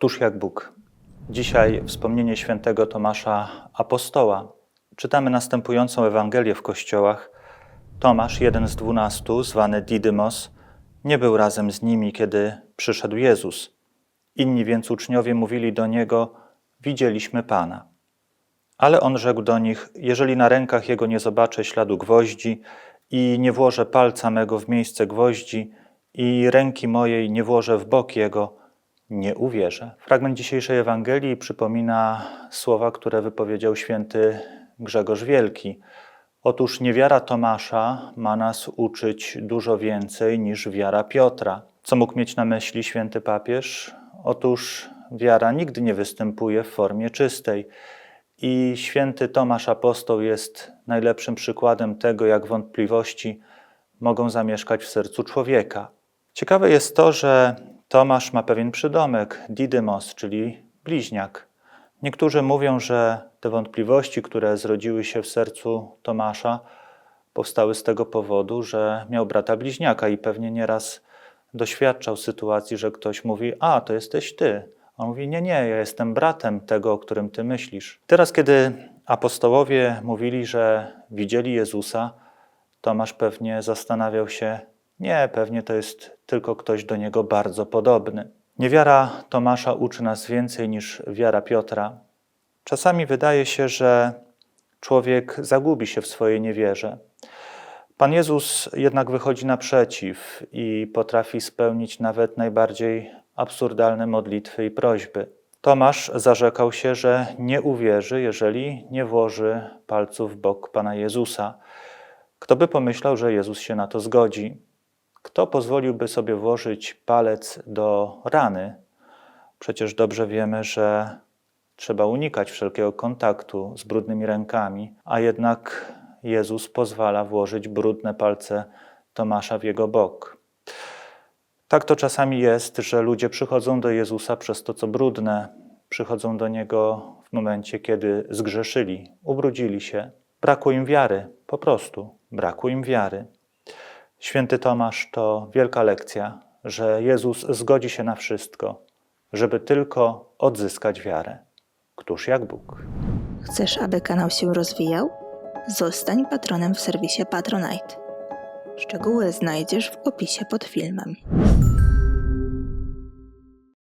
Któż jak Bóg? Dzisiaj wspomnienie świętego Tomasza Apostoła. Czytamy następującą Ewangelię w kościołach. Tomasz, jeden z dwunastu, zwany Didymos, nie był razem z nimi, kiedy przyszedł Jezus. Inni więc uczniowie mówili do niego: Widzieliśmy Pana. Ale on rzekł do nich: Jeżeli na rękach jego nie zobaczę śladu gwoździ i nie włożę palca mego w miejsce gwoździ i ręki mojej nie włożę w bok jego, nie uwierzę. Fragment dzisiejszej Ewangelii przypomina słowa, które wypowiedział święty Grzegorz Wielki. Otóż niewiara Tomasza ma nas uczyć dużo więcej niż wiara Piotra. Co mógł mieć na myśli święty papież? Otóż wiara nigdy nie występuje w formie czystej. I święty Tomasz Apostoł jest najlepszym przykładem tego, jak wątpliwości mogą zamieszkać w sercu człowieka. Ciekawe jest to, że Tomasz ma pewien przydomek, Didymos, czyli bliźniak. Niektórzy mówią, że te wątpliwości, które zrodziły się w sercu Tomasza, powstały z tego powodu, że miał brata bliźniaka i pewnie nieraz doświadczał sytuacji, że ktoś mówi: A, to jesteś ty. On mówi: Nie, nie, ja jestem bratem tego, o którym ty myślisz. Teraz, kiedy apostołowie mówili, że widzieli Jezusa, Tomasz pewnie zastanawiał się: Nie, pewnie to jest tylko ktoś do niego bardzo podobny. Niewiara Tomasza uczy nas więcej niż wiara Piotra. Czasami wydaje się, że człowiek zagubi się w swojej niewierze. Pan Jezus jednak wychodzi naprzeciw i potrafi spełnić nawet najbardziej absurdalne modlitwy i prośby. Tomasz zarzekał się, że nie uwierzy, jeżeli nie włoży palców w bok Pana Jezusa. Kto by pomyślał, że Jezus się na to zgodzi? Kto pozwoliłby sobie włożyć palec do rany? Przecież dobrze wiemy, że trzeba unikać wszelkiego kontaktu z brudnymi rękami, a jednak Jezus pozwala włożyć brudne palce Tomasza w jego bok. Tak to czasami jest, że ludzie przychodzą do Jezusa przez to, co brudne, przychodzą do Niego w momencie, kiedy zgrzeszyli, ubrudzili się. Brakło im wiary, po prostu brakło im wiary. Święty Tomasz to wielka lekcja, że Jezus zgodzi się na wszystko, żeby tylko odzyskać wiarę. Któż jak Bóg? Chcesz, aby kanał się rozwijał? Zostań patronem w serwisie Patronite. Szczegóły znajdziesz w opisie pod filmem.